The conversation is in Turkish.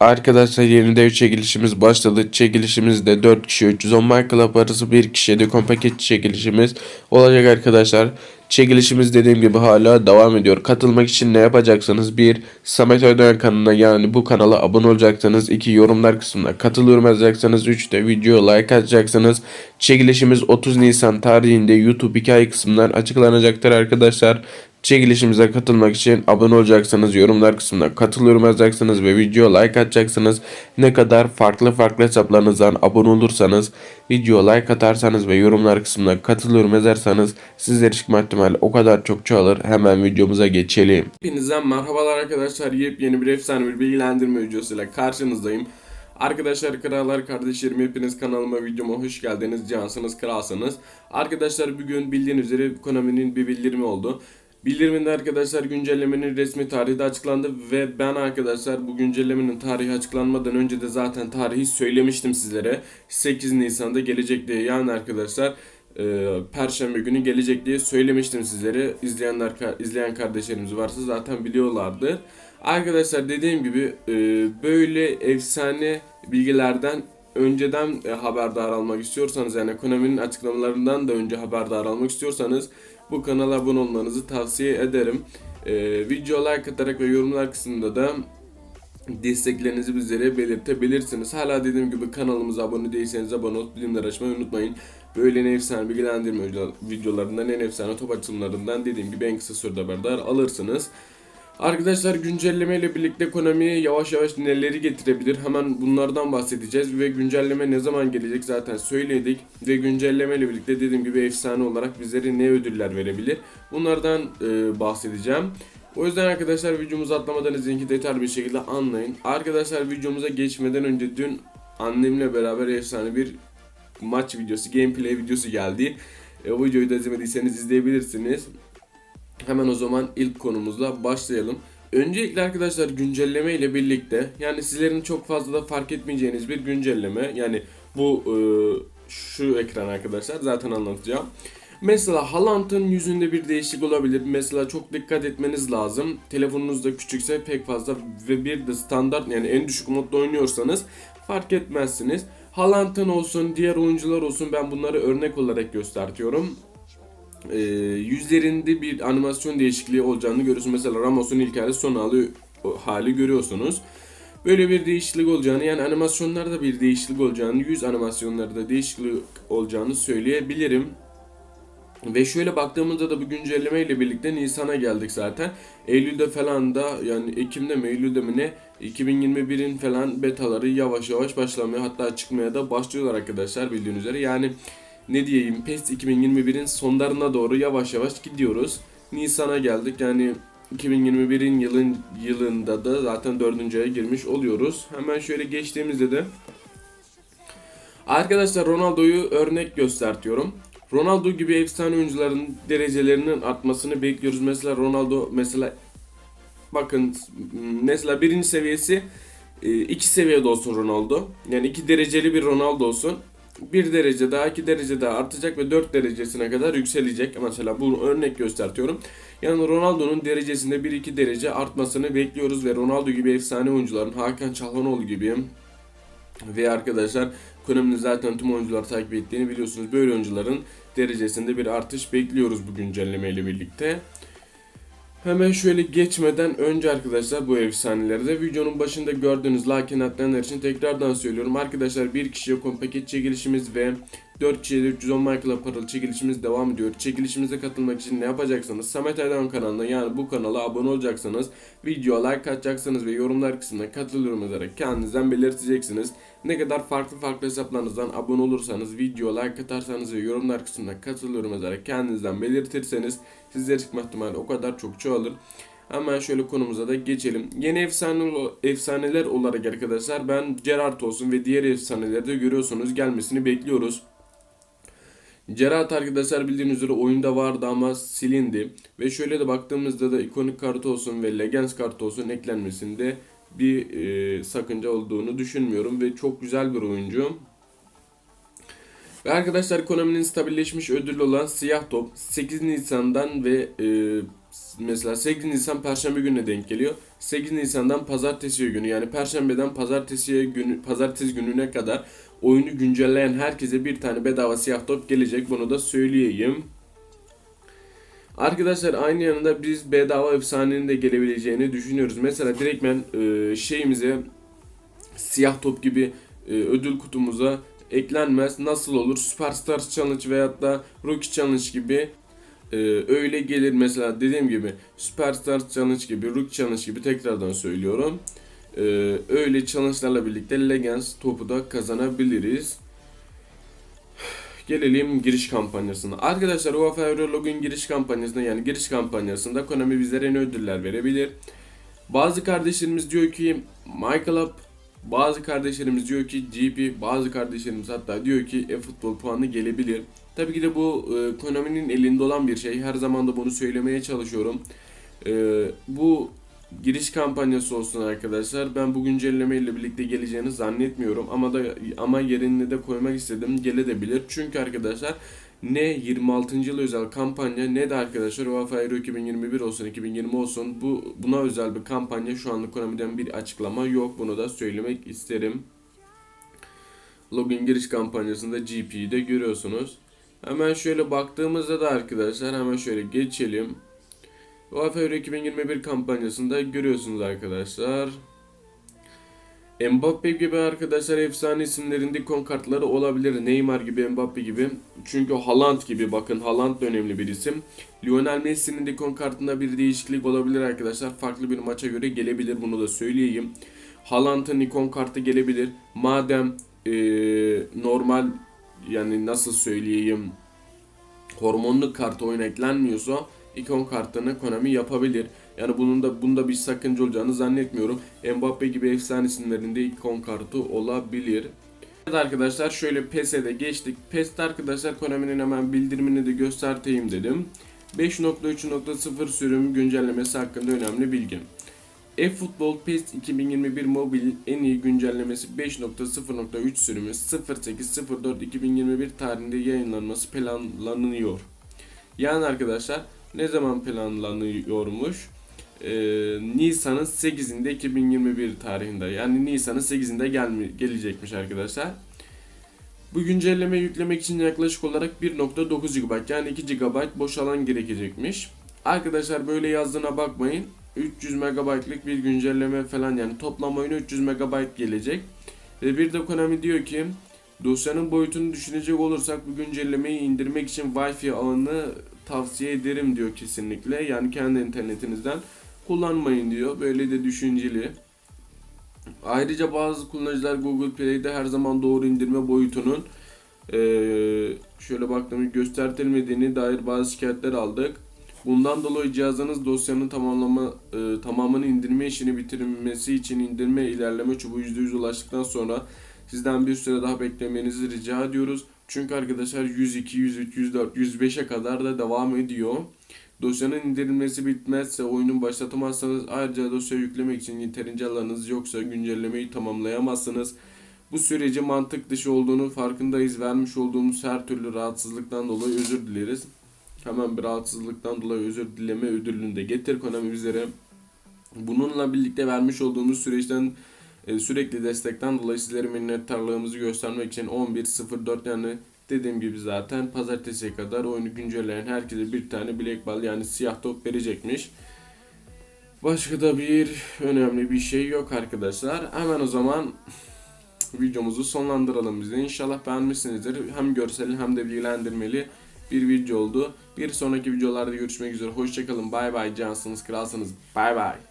Arkadaşlar yeni dev çekilişimiz başladı. Çekilişimizde 4 kişi 310 My Club arası 1 kişiye de paket çekilişimiz olacak arkadaşlar. Çekilişimiz dediğim gibi hala devam ediyor. Katılmak için ne yapacaksınız? 1. Samet Öden kanalına yani bu kanala abone olacaksınız. 2. Yorumlar kısmına katılıyorum yazacaksınız. 3. de video like atacaksınız. Çekilişimiz 30 Nisan tarihinde YouTube hikaye kısmından açıklanacaktır arkadaşlar. Çekilişimize katılmak için abone olacaksınız, yorumlar kısmına katılıyorum yazacaksınız ve video like atacaksınız. Ne kadar farklı farklı hesaplarınızdan abone olursanız, video like atarsanız ve yorumlar kısmına katılıyorum yazarsanız sizler çıkma ihtimali o kadar çok çoğalır. Hemen videomuza geçelim. Hepinize merhabalar arkadaşlar. Yepyeni bir efsane bir bilgilendirme videosuyla karşınızdayım. Arkadaşlar krallar kardeşlerim hepiniz kanalıma videoma hoş geldiniz. Cansınız kralsınız. Arkadaşlar bugün bildiğiniz üzere Konami'nin bir bildirimi oldu. Bildiriminde arkadaşlar güncellemenin resmi tarihi de açıklandı ve ben arkadaşlar bu güncellemenin tarihi açıklanmadan önce de zaten tarihi söylemiştim sizlere. 8 Nisan'da gelecek diye yani arkadaşlar e, Perşembe günü gelecek diye söylemiştim sizlere. İzleyenler izleyen kardeşlerimiz varsa zaten biliyorlardı. Arkadaşlar dediğim gibi e, böyle efsane bilgilerden önceden e, haberdar almak istiyorsanız yani ekonominin açıklamalarından da önce haberdar almak istiyorsanız bu kanala abone olmanızı tavsiye ederim. E, video like atarak ve yorumlar kısmında da desteklerinizi bizlere belirtebilirsiniz. Hala dediğim gibi kanalımıza abone değilseniz abone olup bilimler açmayı unutmayın. Böyle en efsane bilgilendirme videolarından en efsane top açılımlarından dediğim gibi en kısa sürede haberdar alırsınız. Arkadaşlar güncelleme ile birlikte Konami yavaş yavaş neleri getirebilir hemen bunlardan bahsedeceğiz ve güncelleme ne zaman gelecek zaten söyledik ve güncelleme ile birlikte dediğim gibi efsane olarak bizlere ne ödüller verebilir bunlardan e, bahsedeceğim. O yüzden arkadaşlar videomuzu atlamadan izleyin ki detaylı bir şekilde anlayın. Arkadaşlar videomuza geçmeden önce dün annemle beraber efsane bir maç videosu, gameplay videosu geldi. E, o videoyu da izlemediyseniz izleyebilirsiniz. Hemen o zaman ilk konumuzla başlayalım. Öncelikle arkadaşlar güncelleme ile birlikte yani sizlerin çok fazla da fark etmeyeceğiniz bir güncelleme. Yani bu e, şu ekran arkadaşlar zaten anlatacağım. Mesela Haaland'ın yüzünde bir değişiklik olabilir. Mesela çok dikkat etmeniz lazım. Telefonunuz da küçükse pek fazla ve bir de standart yani en düşük modda oynuyorsanız fark etmezsiniz. Haaland'ın olsun, diğer oyuncular olsun ben bunları örnek olarak göstertiyorum e, yüzlerinde bir animasyon değişikliği olacağını görüyorsunuz. Mesela Ramos'un ilk hali son hali, hali görüyorsunuz. Böyle bir değişiklik olacağını yani animasyonlarda bir değişiklik olacağını, yüz animasyonlarda değişiklik olacağını söyleyebilirim. Ve şöyle baktığımızda da bu güncelleme ile birlikte Nisan'a geldik zaten. Eylül'de falan da yani Ekim'de mi Eylül'de mi ne 2021'in falan betaları yavaş yavaş başlamaya hatta çıkmaya da başlıyorlar arkadaşlar bildiğiniz üzere. Yani ne diyeyim PES 2021'in sonlarına doğru yavaş yavaş gidiyoruz. Nisan'a geldik yani 2021'in yılın yılında da zaten 4. aya girmiş oluyoruz. Hemen şöyle geçtiğimizde de Arkadaşlar Ronaldo'yu örnek göstertiyorum. Ronaldo gibi efsane oyuncuların derecelerinin artmasını bekliyoruz. Mesela Ronaldo mesela bakın mesela birinci seviyesi iki seviyede olsun Ronaldo. Yani iki dereceli bir Ronaldo olsun. 1 derece daha 2 derece daha artacak ve 4 derecesine kadar yükselecek. Mesela bu örnek göstertiyorum. Yani Ronaldo'nun derecesinde 1-2 derece artmasını bekliyoruz ve Ronaldo gibi efsane oyuncuların Hakan Çalhanoğlu gibi ve arkadaşlar Konami'nin zaten tüm oyuncular takip ettiğini biliyorsunuz. Böyle oyuncuların derecesinde bir artış bekliyoruz bu güncelleme ile birlikte. Hemen şöyle geçmeden önce arkadaşlar bu efsanelerde videonun başında gördüğünüz lakin atlayanlar için tekrardan söylüyorum. Arkadaşlar bir kişiye paket çekilişimiz ve 4 kişiye 310 Michael'a paralı çekilişimiz devam ediyor. Çekilişimize katılmak için ne yapacaksınız? Samet Erdoğan kanalına yani bu kanala abone olacaksınız. Video like atacaksınız ve yorumlar kısmına katılıyorum yazarak kendinizden belirteceksiniz. Ne kadar farklı farklı hesaplarınızdan abone olursanız, video like atarsanız ve yorumlar kısmına katılıyorum yazarak kendinizden belirtirseniz sizlere çıkma ihtimali o kadar çok çoğalır. Hemen şöyle konumuza da geçelim. Yeni efsane, efsaneler olarak arkadaşlar ben Gerard olsun ve diğer efsaneleri de görüyorsunuz gelmesini bekliyoruz. Gerard arkadaşlar bildiğiniz üzere oyunda vardı ama silindi. Ve şöyle de baktığımızda da ikonik kartı olsun ve Legends kartı olsun eklenmesinde bir e, sakınca olduğunu düşünmüyorum. Ve çok güzel bir oyuncu. Ve arkadaşlar Konami'nin stabilleşmiş ödülü olan Siyah Top 8 Nisan'dan ve e, mesela 8 Nisan Perşembe gününe denk geliyor. 8 Nisan'dan Pazartesi günü yani Perşembeden Pazartesiye günü Pazartesi gününe kadar oyunu güncelleyen herkese bir tane bedava siyah top gelecek. Bunu da söyleyeyim. Arkadaşlar aynı yanında biz bedava efsanenin de gelebileceğini düşünüyoruz. Mesela direktmen e, şeyimize siyah top gibi e, ödül kutumuza eklenmez. Nasıl olur? Superstars Challenge veyahut da Rookie Challenge gibi e, öyle gelir mesela dediğim gibi Superstars Challenge gibi Rookie Challenge gibi tekrardan söylüyorum. E, öyle challenge'larla birlikte Legends topu da kazanabiliriz. Gelelim giriş kampanyasına. Arkadaşlar UEFA Eurolog'un giriş kampanyasında yani giriş kampanyasında Konami bizlere ne ödüller verebilir? Bazı kardeşlerimiz diyor ki Michael Up, bazı kardeşlerimiz diyor ki GP, bazı kardeşlerimiz hatta diyor ki e-futbol puanı gelebilir. Tabii ki de bu e, Konami'nin elinde olan bir şey. Her zaman da bunu söylemeye çalışıyorum. E, bu giriş kampanyası olsun arkadaşlar. Ben bu güncelleme ile birlikte geleceğini zannetmiyorum ama da ama yerine de koymak istedim. Gelebilir. Çünkü arkadaşlar ne 26. yıl özel kampanya ne de arkadaşlar UEFA Euro 2021 olsun 2020 olsun bu buna özel bir kampanya şu anlık Konami'den bir açıklama yok. Bunu da söylemek isterim. Login giriş kampanyasında GP'yi de görüyorsunuz. Hemen şöyle baktığımızda da arkadaşlar hemen şöyle geçelim. UEFA Euro 2021 kampanyasında görüyorsunuz arkadaşlar. Mbappe gibi arkadaşlar efsane isimlerin ikon kartları olabilir. Neymar gibi, Mbappe gibi. Çünkü Haaland gibi bakın Haaland da önemli bir isim. Lionel Messi'nin ikon kartında bir değişiklik olabilir arkadaşlar. Farklı bir maça göre gelebilir bunu da söyleyeyim. Haaland'ın ikon kartı gelebilir. Madem ee, normal yani nasıl söyleyeyim hormonlu kart oyuna eklenmiyorsa ikon kartını Konami yapabilir. Yani bunun da bunda bir sakınca olacağını zannetmiyorum. Mbappe gibi efsane isimlerinde ikon kartı olabilir. Evet arkadaşlar şöyle PES'e geçtik. PES'te arkadaşlar Konami'nin hemen bildirimini de göstereyim dedim. 5.3.0 sürüm güncellemesi hakkında önemli bilgi. eFootball PES 2021 Mobile en iyi güncellemesi 5.0.3 sürümü 08.04.2021 tarihinde yayınlanması planlanıyor. Yani arkadaşlar ne zaman planlanıyormuş? Ee, Nisan'ın 8'inde 2021 tarihinde. Yani Nisan'ın 8'inde gelme, gelecekmiş arkadaşlar. Bu güncelleme yüklemek için yaklaşık olarak 1.9 GB yani 2 GB boş alan gerekecekmiş. Arkadaşlar böyle yazdığına bakmayın. 300 MB'lık bir güncelleme falan yani toplam oyunu 300 MB gelecek. Ve bir de Konami diyor ki dosyanın boyutunu düşünecek olursak bu güncellemeyi indirmek için Wi-Fi ağını tavsiye ederim diyor kesinlikle. Yani kendi internetinizden kullanmayın diyor. Böyle de düşünceli. Ayrıca bazı kullanıcılar Google Play'de her zaman doğru indirme boyutunun ee, şöyle baktığımda göstertilmediğini dair bazı şikayetler aldık. Bundan dolayı cihazınız dosyanın tamamlama e, tamamını indirme işini bitirmesi için indirme ilerleme çubuğu %100 ulaştıktan sonra sizden bir süre daha beklemenizi rica ediyoruz. Çünkü arkadaşlar 102, 103, 104, 105'e kadar da devam ediyor. Dosyanın indirilmesi bitmezse oyunu başlatamazsanız ayrıca dosya yüklemek için yeterince alanınız yoksa güncellemeyi tamamlayamazsınız. Bu süreci mantık dışı olduğunu farkındayız. Vermiş olduğumuz her türlü rahatsızlıktan dolayı özür dileriz. Hemen bir rahatsızlıktan dolayı özür dileme ödülünü de getir Konami bizlere. Bununla birlikte vermiş olduğumuz süreçten sürekli destekten dolayı sizlere minnettarlığımızı göstermek için 11.04 yani dediğim gibi zaten pazartesiye kadar oyunu güncelleyen herkese bir tane bilek bal yani siyah top verecekmiş. Başka da bir önemli bir şey yok arkadaşlar. Hemen o zaman videomuzu sonlandıralım biz de. İnşallah beğenmişsinizdir. Hem görsel hem de bilgilendirmeli bir video oldu. Bir sonraki videolarda görüşmek üzere. Hoşçakalın. Bay bay. Cansınız, kralsınız. Bay bay.